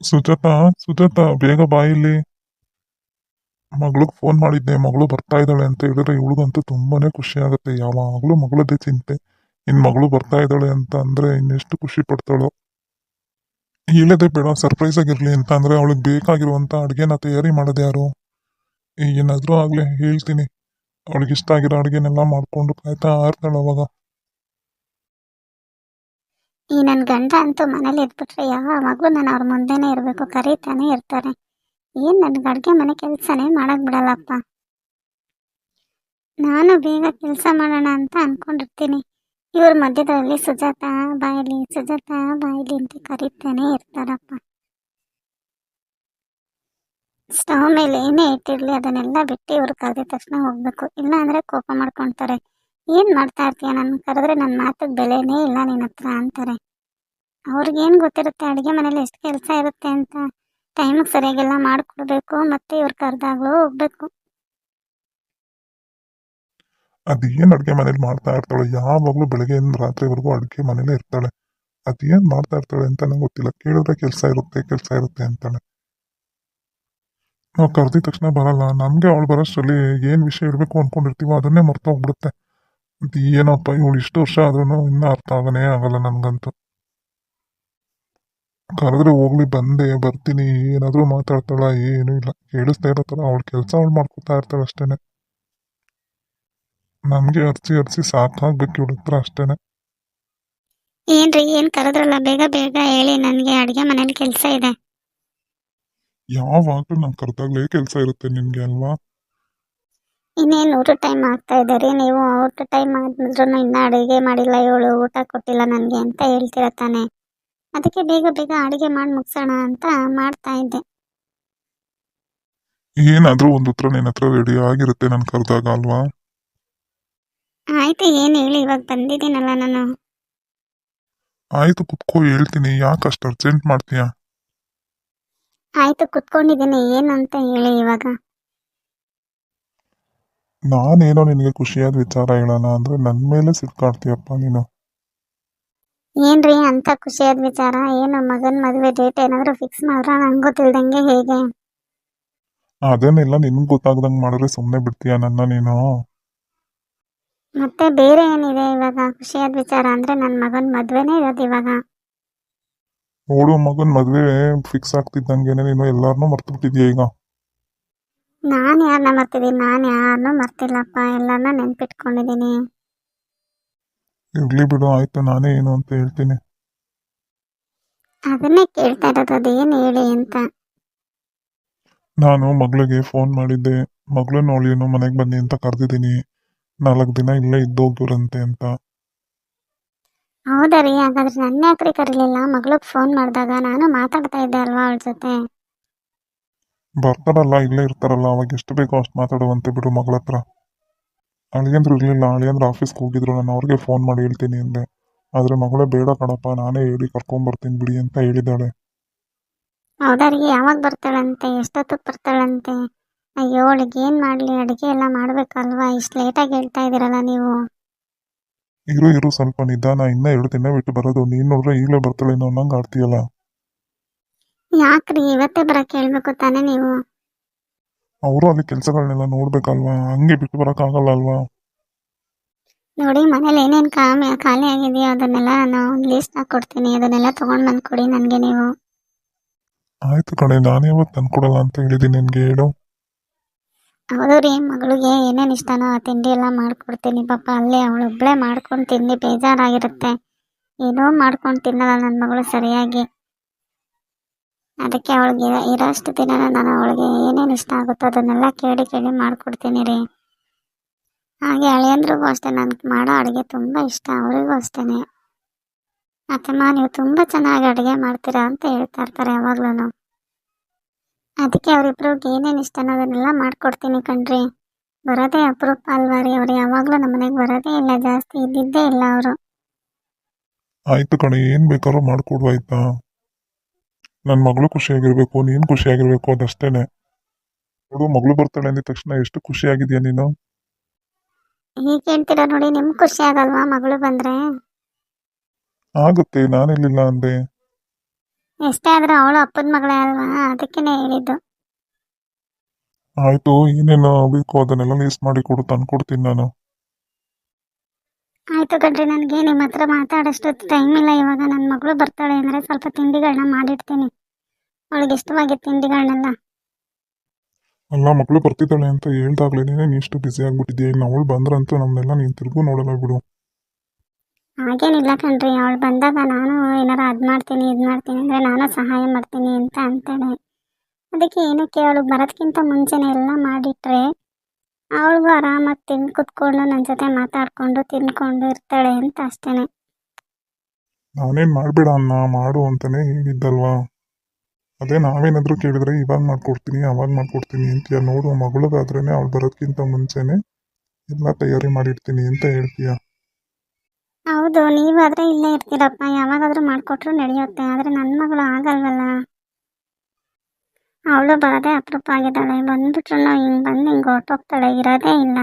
ಸುಜಾತ ಸುಜಾತ, ಬೇಗ ಬಾ ಇಲ್ಲಿ. ಮಗಳಿಗೆ ಫೋನ್ ಮಾಡಿದ್ದೆ ಮಗಳು ಬರ್ತಾ ಇದ್ದಾಳೆ ಅಂತ ಹೇಳಿದ್ರೆ ಇವಳಿಗಂತೂ ತುಂಬಾನೇ ಖುಷಿ ಆಗುತ್ತೆ. ಯಾವಾಗಲೂ ಮಗಳದ್ದೇ ಚಿಂತೆ. ಇನ್ ಮಗಳು ಬರ್ತಾ ಇದ್ದಾಳೆ ಅಂತ ಅಂದ್ರೆ ಇನ್ನೆಷ್ಟು ಖುಷಿ ಪಡ್ತಾಳೋ. ಹೇಳದೆ ಬೇಡ ಸರ್ಪ್ರೈಸ್ ಆಗಿರ್ಲಿ ಅಂತ ಅಂದ್ರೆ ಅವಳಿಗೆ ಬೇಕಾಗಿರುವಂತ ಅಡುಗೆನ ತಯಾರಿ ಮಾಡೋದು ಯಾರು? ಏನಾದ್ರೂ ಆಗ್ಲಿ, ಹೇಳ್ತೀನಿ. ಅವಳಿಗೆ ಇಷ್ಟ ಆಗಿರೋ ಅಡುಗೆನೆಲ್ಲ ಮಾಡ್ಕೊಂಡು ಕಾಯ್ತಾ ಇರ್ತಾಳೆ ಅವಾಗ. ಈ ನನ್ನ ಗಂಡ ಅಂತೂ ಮನೇಲಿ ಇದ್ಬಿಟ್ರೆ ಯಾವಾಗಲೂ ನಾನು ಅವ್ರ ಮುಂದೆನೇ ಇರಬೇಕು, ಕರೀತಾನೆ ಇರ್ತಾರೆ. ಏನು ನನಗೆ ಅಡುಗೆ ಮನೆ ಕೆಲಸನೇ ಮಾಡಕ್ ಬಿಡಲ್ಲಪ್ಪ. ನಾನು ಬೇಗ ಕೆಲಸ ಮಾಡೋಣ ಅಂತ ಅಂದ್ಕೊಂಡಿರ್ತೀನಿ ಇವ್ರ ಮಧ್ಯದಲ್ಲಿ ಸುಜಾತ ಬಾಯಿಲಿ ಸುಜಾತ ಬಾಯಿಲಿ ಅಂತ ಕರೀತಾನೆ ಇರ್ತಾರಪ್ಪ. ಸ್ಟವ್ ಮೇಲೆ ಏನೇ ಇಟ್ಟಿರಲಿ ಅದನ್ನೆಲ್ಲ ಬಿಟ್ಟು ಇವ್ರು ಕರೆದ ತಕ್ಷಣ ಹೋಗಬೇಕು. ಇಲ್ಲ ಅಂದ್ರೆ ಕೋಪ ಮಾಡ್ಕೊಳ್ತಾರೆ ಏನ್ ಮಾಡ್ತಾ ಇರ್ತೀಯ? ನನ್ನ ಕರೆದ್ರೆ ನನ್ನ ಮಾತಿಗೆ ಬೆಲೆನೇ ಇಲ್ಲ ನಿನ್ನ ಹತ್ರ ಅಂತಾರೆ. ಅವ್ರಿಗೇನು ಗೊತ್ತಿರುತ್ತೆ? ಅಡುಗೆ ಮನೇಲಿ ಎಷ್ಟು ಕೆಲಸ ಇರುತ್ತೆ ಅಂತ. ಟೈಮಿಗೆ ಸರಿಯಾಗೆಲ್ಲ ಮಾಡಿಕೊಡ್ಬೇಕು ಮತ್ತೆ ಇವ್ರು ಕರೆದಾಗ್ಲೂ ಹೋಗ್ಬೇಕು. ಅದೇನ್ ಅಡುಗೆ ಮನೇಲಿ ಮಾಡ್ತಾ ಇರ್ತಾಳೆ? ಯಾವಾಗಲೂ ಬೆಳಗ್ಗೆಯಿಂದ ರಾತ್ರಿವರೆಗೂ ಅಡುಗೆ ಮನೇಲೇ ಇರ್ತಾಳೆ. ಅದೇನ್ ಮಾಡ್ತಾ ಇರ್ತಾಳೆ ಅಂತ ನಂಗೆ ಗೊತ್ತಿಲ್ಲ. ಕೇಳಿದ್ರೆ ಕೆಲಸ ಇರುತ್ತೆ ಕೆಲಸ ಇರುತ್ತೆ ಅಂತಾಳೆ. ನಾವು ಕರೆದಿದ ತಕ್ಷಣ ಬರಲ್ಲ. ನಮಗೆ ಅವಳು ಬರೋಷ್ಟರಲ್ಲಿ ಏನು ವಿಷಯ ಇರಬೇಕು ಅಂದ್ಕೊಂಡಿರ್ತೀವೋ ಅದನ್ನೇ ಮರ್ತು ಅದು ಏನಪ್ಪ ಇವಳು ಇಷ್ಟು ವರ್ಷ ಆದ್ರೂ ಇನ್ನೂ ಅರ್ಥ ಆಗನೇ ಆಗಲ್ಲ ನನಗಂತೂ. ಕರೆದ್ರೆ ಹೋಗ್ಲಿ ಬಂದೆ ಬರ್ತೀನಿ ಏನಾದರೂ ಮಾತಾಡ್ತಾಳ ಏನೂ ಇಲ್ಲ. ಕೇಳಿಸ್ತಾ ಇರೋ ಥರ ಅವಳ ಕೆಲಸ ಅವಳು ಮಾಡ್ಕೊತಾ ಇರ್ತಾಳೆ ಅಷ್ಟೇನೆ. ನಮಗೆ ಅರ್ಸಿ ಅರ್ಸಿ ಸಾಕಾಗ್ಬೇಕು ಇವಳ ಹತ್ರ ಅಷ್ಟೇನೆ. ಏನ್ರಿ ಏನ್ ಕರೆದ್ರಲ್ಲ ಬೇಗ ಬೇಗ ಹೇಳಿ ನನಗೆ ಅಡುಗೆ ಮನೇಲಿ ಕೆಲಸ ಇದೆ. ಯಾವಾಗಲೂ ನಾನು ಕರೆದಾಗಲೇ ಕೆಲಸ ಇರುತ್ತೆ ನಿಮ್ಗೆ ಅಲ್ವಾ? ಇನ್ನೇನು ಊಟ ಟೈಮ್ ಆಗ್ತಾ ಇದೆ ರೀ ನೀವು ಊಟ ಟೈಮ್ ಆದ್ರೂ ಇನ್ನೂ ಅಡುಗೆ ಮಾಡಿಲ್ಲ ಇವಳು ಊಟ ಕೊಟ್ಟಿಲ್ಲ ನನಗೆ ಅಂತ ಹೇಳ್ತೀರ ತಾನೆ. ಅದಕ್ಕೆ ಬೇಗ ಬೇಗ ಅಡುಗೆ ಮಾಡಿ ಮುಗಿಸೋಣ ಅಂತ ಮಾಡ್ತಾ ಇದ್ದೆ. ಏನಾದರೂ ಒಂದು ಉತ್ತರ ನಿನ್ನ ಹತ್ರ ರೆಡಿ ಆಗಿರುತ್ತೆ ನಾನು ಕರೆದಾಗ ಅಲ್ವಾ? ಆಯ್ತು ಏನು ಹೇಳಿ ಇವಾಗ ಬಂದಿದ್ದೀನಲ್ಲ ನಾನು. ಆಯ್ತು ಕುತ್ಕೋ ಹೇಳ್ತೀನಿ. ಯಾಕೆ ಅಷ್ಟು ಅರ್ಜೆಂಟ್ ಮಾಡ್ತೀಯಾ? ಆಯ್ತು ಕುತ್ಕೊಂಡಿದ್ದೀನಿ. ಏನು ಅಂತ ಹೇಳಿ ಇವಾಗ. ನಾನೇನೋ ನಿನಗೆ ಖುಷಿಯಾದ ವಿಚಾರ ಹೇಳೋಣ ಅಂದ್ರೆ ನನ್ನ ಮೇಲೆ ಸಿಟ್ಕಾಡ್ತೀಯಪ್ಪ ನೀನು. ಏನ್ರಿ ಅಂತ ಖುಷಿಯಾದ ವಿಚಾರ? ಏನು ಮಗನ ಮದುವೆ ಡೇಟ್ ಏನಾದರೂ ಫಿಕ್ಸ್ ಮಾಡ್ರ ನಂಗೂ ತಿಳಿದಂಗೆ ಹೇಗೆ? ಅದೇನಿಲ್ಲ ನಿನ್ಗೆ ಗೊತ್ತಾಗ್ದಂಗೆ ಮಾಡಿದ್ರೆ ಸುಮ್ಮನೆ ಬಿಡ್ತೀಯ ನನ್ನ ನೀನು? ಮತ್ತೆ ಬೇರೆ ಏನಿದೆ ಇವಾಗ? ಖುಷಿಯಾದ ವಿಚಾರ ಅಂದ್ರೆ ನನ್ನ ಮಗನ ಮದುವೆನೇ ಇರೋದು ಇವಾಗ. ನೋಡು ಮಗನ ಮದುವೆ ಫಿಕ್ಸ್ ಆಗ್ತಿದ್ದಂಗೆನೇ ನೀನು ಎಲ್ಲರನ್ನೂ ಮರ್ತು ಬಿಟ್ಟಿದ್ಯಾ ಈಗ? ನಾನು ಯಾರನ್ನ ಮರ್ತಿದ್ದೀನಿ ನಾನು ಯಾರನ್ನೂ ಮರ್ತಿಲ್ಲಪ್ಪ. ಎಲ್ಲಾನ ನೆನ್ಪಿಟ್ಕೊಂಡಿದ್ದೀನಿ ಇರ್ಲಿ ಬಿಡು ಆಯ್ತು ನಾನೇ ಏನು ಅಂತ ಹೇಳ್ತೀನಿ. ಅದನ್ನೇ ಕೇಳ್ತಾ ಇರೋದು ಅದೇನು ಹೇಳಿ ಅಂತ. ನಾನು ಮಗಳಿಗೆ ಫೋನ್ ಮಾಡಿದ್ದೆ. ಮಗಳು ನೋಡಿ ಏನು ಮನೆಗೆ ಬನ್ನಿ ಅಂತ ಕರೆದಿದ್ದೀನಿ. ನಾಲ್ಕು ದಿನ ಇಲ್ಲೇ ಇದ್ದೋಗ್ಯುರಂತೆ ಅಂತ. ಹೌದಾ ರೀ? ಹಾಗಾದ್ರೆ ನನ್ನ ಯಾಕ್ರಿ ಕರೀಲಿಲ್ಲ? ಮಗಳಿಗೆ ಫೋನ್ ಮಾಡಿದಾಗ ನಾನು ಮಾತಾಡ್ತಾ ಇದ್ದೆ ಅಲ್ವಾ ಅವಳ ಜೊತೆ? ಬರ್ತಾರಲ್ಲ ಇಲ್ಲೇ ಇರ್ತಾರಲ್ಲ ಅವಾಗ ಎಷ್ಟು ಬೇಕೋ ಅಷ್ಟು ಮಾತಾಡುವಂತೆ ಬಿಡು ಮಗಳ ಹತ್ರ. ಅಳಿಯಂದ್ರು ಇರಲಿಲ್ಲ ಅಳಿಯಂದ್ರೆ ಆಫೀಸ್ಗೆ ಹೋಗಿದ್ರು ನಾನು ಅವ್ರಿಗೆ ಫೋನ್ ಮಾಡಿ ಹೇಳ್ತೀನಿ ಅಂದೆ. ಆದ್ರೆ ಮಗಳೇ ಬೇಡ ಕಣಪ್ಪ ನಾನೇ ಹೇಳಿ ಕರ್ಕೊಂಬರ್ತೀನಿ ಬಿಡಿ ಅಂತ ಹೇಳಿದ್ದಾಳೆ. ಹೌದಾ ರೀ ಯಾವಾಗ ಬರ್ತಾಳಂತೆ? ಎಷ್ಟೊತ್ತಿಗೆ ಬರ್ತಾಳಂತೆ? ಅಯ್ಯೋ ಅವಳಿಗೆ ಏನು ಮಾಡಲಿ? ಅಡುಗೆ ಎಲ್ಲ ಮಾಡಬೇಕಲ್ವಾ? ಇಷ್ಟು ಲೇಟಾಗಿ ಹೇಳ್ತಾ ಇದ್ದೀರಲ್ಲ ನೀವು. ಇರು ಇರು ಸ್ವಲ್ಪ ನಿಧಾನ. ಇನ್ನೂ ಎರಡು ದಿನ ಬಿಟ್ಟು ಬರೋದು. ನೀನು ನೋಡ್ರೆ ಈಗಲೇ ಬರ್ತಾಳೆ ನಾವು ನಂಗೆ ಆಡ್ತೀಯಲ್ಲ. ಯಾಕ್ರಿ? ಇವತ್ತೇ ಬರಕ್ ಹೇಳ್ಬೇಕು ತಾನೇ ನೀವು? ಅವರು ಅಲ್ಲಿ ಕೆಲಸಗಳನ್ನೆಲ್ಲ ನೋಡ್ಬೇಕಲ್ವಾ? ಹಂಗೆ ಬಿಟ್ಟು ಬರೋಕ್ಕಾಗಲ್ಲ ಅಲ್ವಾ ನೋಡಿ ಮನೇಲಿ ಏನೇನು ಕಾಮಿ ಖಾಲಿ ಆಗಿದೆಯೋ? ಅದನ್ನೆಲ್ಲ ನಾನು ಒಂದು ಲೀಸ್ಟ್ ಕೊಡ್ತೀನಿ. ಅದನ್ನೆಲ್ಲ ತೊಗೊಂಡು ಬಂದು ಕೊಡಿ ನನಗೆ ನೀವು. ಆಯ್ತು ಕಣೆ ನಾನು ಯಾವತ್ತು ತಂದ್ಕೊಡಲ್ಲ ಅಂತ ಹೇಳಿದ್ದೀನಿ ನಿನಗೆ ಹೇಳು. ಹೌದು ರೀ ಮಗಳಿಗೆ ಏನೇನು ಇಷ್ಟನೋ ಆ ತಿಂಡಿ ಎಲ್ಲ ಮಾಡ್ಕೊಡ್ತೀನಿ. ಪಾಪ ಅಲ್ಲೇ ಅವಳೊಬ್ಬಳೇ ಮಾಡ್ಕೊಂಡು ತಿಂದು ಬೇಜಾರಾಗಿರುತ್ತೆ. ಏನೋ ಮಾಡ್ಕೊಂಡು ತಿನ್ನಲ್ಲ ನನ್ನ ಮಗಳು ಸರಿಯಾಗಿ. ಅದಕ್ಕೆ ಅವಳಿಗೆ ಇರೋಷ್ಟು ದಿನ ನಾನು ಅವಳಿಗೆ ಏನೇನು ಇಷ್ಟ ಆಗುತ್ತೋ ಅದನ್ನೆಲ್ಲ ಕೇಳಿ ಕೇಳಿ ಮಾಡಿಕೊಡ್ತೀನಿ ರೀ. ಹಾಗೆ ಅಳಿಯಂದ್ರಿಗೂ ಅಷ್ಟೇ ನನಗೆ ಮಾಡೋ ಅಡುಗೆ ತುಂಬ ಇಷ್ಟ, ಅವರಿಗೂ ಅಷ್ಟೇ ಅತ್ತಮ್ಮ, ನೀವು ತುಂಬ ಚೆನ್ನಾಗಿ ಅಡುಗೆ ಮಾಡ್ತೀರಾ ಅಂತ ಹೇಳ್ತಾ ಇರ್ತಾರೆ ಯಾವಾಗ್ಲೂ ಅದಕ್ಕೆ ಅವರಿಬ್ರಿಗೆ ಏನೇನು ಇಷ್ಟ ಅನ್ನೋದನ್ನೆಲ್ಲ ಮಾಡ್ಕೊಡ್ತೀನಿ ಕಣ್ರಿ. ಬರೋದೇ ಅಪರೂಪ ಅಲ್ವಾ ರೀ ಅವ್ರು? ಯಾವಾಗಲೂ ನಮ್ಮ ಮನೆಗೆ ಬರೋದೇ ಇಲ್ಲ, ಜಾಸ್ತಿ ಇದ್ದಿದ್ದೇ ಇಲ್ಲ ಅವರು. ಆಯ್ತು ಕಣೆ, ಏನು ಬೇಕಾದ್ರೂ ಮಾಡಿಕೊಡು ಆಯ್ತಾ? ನನ್ನ ಮಗಳು ಖುಷಿಯಾಗಿರ್ಬೇಕು ನೀನು ಖುಷಿಯಾಗಿರ್ಬೇಕು ಅದಷ್ಟೇನೆ. ನೋಡು ಮಗಳು ಬರ್ತಾಳೆ ಅಂದಿದ ತಕ್ಷಣ ಎಷ್ಟು ಖುಷಿಯಾಗಿದೆಯಾ ನೀನು? ಹೀಗೆ ಹೇಳ್ತೀರಾ ನೋಡಿ ನಿಮ್ಗೆ ಖುಷಿ ಆಗಲ್ವಾ ಮಗಳು ಬಂದ್ರೆ? ಆಗುತ್ತೆ ನಾನೆಲ್ಲಿಲ್ಲ ಅಂದೆ. ಎಷ್ಟೇ ಆದ್ರೂ ಅವಳು ಅಪ್ಪನ ಮಗಳೇ ಅಲ್ವಾ? ಅದಕ್ಕೇ ಹೇಳಿದ್ದು. ಆಯ್ತು ಏನೇನು ಬೇಕು ಅದನ್ನೆಲ್ಲ ಲೀಸ್ಟ್ ಮಾಡಿ ಕೊಡು ತಂದ್ಕೊಡ್ತೀನಿ ನಾನು. ಆಯಿತು ಕಣ್ರಿ ನನಗೆ ನಿಮ್ಮ ಹತ್ರ ಮಾತಾಡೋಷ್ಟು ಟೈಮ್ ಇಲ್ಲ. ಇವಾಗ ನನ್ನ ಮಗಳು ಬರ್ತಾಳೆ ಅಂದರೆ ಸ್ವಲ್ಪ ತಿಂಡಿಗಳನ್ನ ಮಾಡಿಡ್ತೀನಿ. ಅವಳಿಗೆ ಇಷ್ಟವಾಗಿ ತಿಂಡಿಗಳನ್ನೆಲ್ಲ ಅಲ್ಲ ಮಕ್ಕಳು ಬರ್ತಿದ್ದಾಳೆ ಅಂತ ಹೇಳ್ದಾಗ್ಲೇ ನೀನು ಇಷ್ಟು ಬ್ಯುಸಿ ಆಗ್ಬಿಟ್ಟಿದ್ಯಾ? ಇನ್ನು ಅವಳು ಬಂದ್ರಂತೂ ನಮ್ಮನ್ನೆಲ್ಲ ನೀನು ತಿರುಗೂ ನೋಡಲ್ಲ ಬಿಡು. ಹಾಗೇನಿಲ್ಲ ಕಣ್ರಿ ಅವಳು ಬಂದಾಗ ನಾನು ಏನಾರ ಅದು ಮಾಡ್ತೀನಿ ಇದು ಮಾಡ್ತೀನಿ ಅಂದರೆ ನಾನು ಸಹಾಯ ಮಾಡ್ತೀನಿ ಅಂತ ಅಂತಾಳೆ. ಅದಕ್ಕೆ ಏನಕ್ಕೆ ಅವಳು ಬರೋದಕ್ಕಿಂತ ಮುಂಚೆನೇ ಎಲ್ಲ ಮಾಡಿಟ್ರೆ ಅವಳಿಗೂ ಆರಾಮಾಗಿ ತಿಂದು ಕುತ್ಕೊಂಡು ನನ್ನ ಜೊತೆ ಮಾತಾಡಿಕೊಂಡು ತಿನ್ಕೊಂಡು ಇರ್ತಾಳೆ ಅಂತ ಅಷ್ಟೇನೆ. ನಾನೇನು ಮಾಡಬೇಡ ಅನ್ನ ಮಾಡು ಅಂತಲೇ ಹೇಳಿದ್ದಲ್ವಾ? ಅದೇ ನಾವೇನಾದರೂ ಕೇಳಿದ್ರೆ ಇವಾಗ ಮಾಡ್ಕೊಡ್ತೀನಿ ಅವಾಗ ಮಾಡ್ಕೊಡ್ತೀನಿ ಅಂತೀಯ? ನೋಡು ಮಗಳಿಗಾದ್ರೇ ಅವಳು ಬರೋದಕ್ಕಿಂತ ಮುಂಚೆನೇ ಎಲ್ಲ ತಯಾರಿ ಮಾಡಿರ್ತೀನಿ ಅಂತ ಹೇಳ್ತೀಯ? ಹೌದು ನೀವಾದರೆ ಇಲ್ಲೇ ಇರ್ತೀರಪ್ಪ. ಯಾವಾಗಾದರೂ ಮಾಡಿಕೊಟ್ರು ನಡೆಯುತ್ತೆ. ಆದರೆ ನನ್ನ ಮಗಳು ಆಗಲ್ವಲ್ಲ? ಅವಳು ಬರೋದೇ ಅಪರೂಪ ಆಗಿದ್ದಾಳೆ. ಬಂದ್ಬಿಟ್ರು ಹಿಂಗೆ ಬಂದು ಹಿಂಗೆ ಹೊರಟೋಗ್ತಾಳೆ. ಇರೋದೇ ಇಲ್ಲ.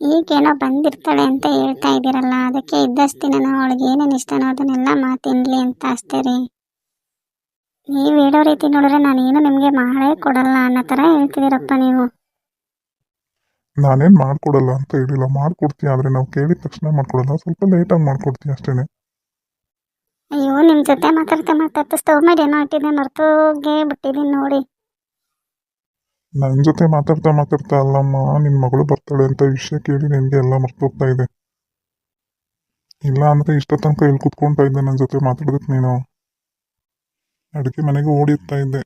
ಈಗೇನೋ ಬಂದಿರ್ತಾಳೆ ಅಂತ ಹೇಳ್ತಾ ಇದ್ದೀರಲ್ಲ. ಅದಕ್ಕೆ ಇದ್ದಷ್ಟಿನ ಅವಳಿಗೆ ಏನೇನು ಇಷ್ಟನೋ ಅದನ್ನೆಲ್ಲ ಮಾತಿನ್ಲಿ ಅಂತ ಅಷ್ಟೇ ರೀ. ನೀವು ಹೇಳೋ ರೀತಿ ನೋಡಿದ್ರೆ ನಾನೇನು ನಿಮಗೆ ಮಾಡೇ ಕೊಡಲ್ಲ ಅನ್ನೋ ಥರ ಹೇಳ್ತಿದ್ದೀರಪ್ಪ ನೀವು. ನಾನೇನು ಮಾಡ್ಕೊಡಲ್ಲ ಅಂತ ಹೇಳಿಲ್ಲ. ಮಾಡ್ಕೊಡ್ತೀಯ ಆದರೆ ನಾವು ಕೇಳಿದ ತಕ್ಷಣ ಮಾಡ್ಕೊಡಲ್ಲ. ಸ್ವಲ್ಪ ಲೇಟಾಗಿ ಮಾಡ್ಕೊಡ್ತೀಯ ಅಷ್ಟೇ ಅಯ್ಯೋ ನಿಮ್ಮ ಜೊತೆ ಮಾತಾಡ್ತಾ ಮಾತಾಡ್ತಾ ಸ್ಟವ್ ಮೇಲೆ ಏನೋ ಇಟ್ಟಿದ್ದೆ ಮರ್ತೋಗೇ ಬಿಟ್ಟಿದ್ದೀನಿ ನೋಡಿ. ನನ್ನ ಜೊತೆ ಮಾತಾಡ್ತಾ ಮಾತಾಡ್ತಾ ಅಲ್ಲಮ್ಮ ನಿನ್ನ ಮಗಳು ಬರ್ತಾಳೆ ಅಂತ ವಿಷಯ ಕೇಳಿ ನಿನಗೆ ಎಲ್ಲ ಮರ್ತೋಗ್ತಾ ಇದೆ. ಇಲ್ಲ ಅಂದರೆ ಇಷ್ಟ ತನಕ ಇಲ್ಲಿ ಕುತ್ಕೊಳ್ತಾ ಇದ್ದೆ ನನ್ನ ಜೊತೆ ಮಾತಾಡೋದಕ್ಕೆ ನೀನು. ಅಡುಗೆ ಮನೆಗೆ ಓಡಿರ್ತಾ ಇದ್ದೆ.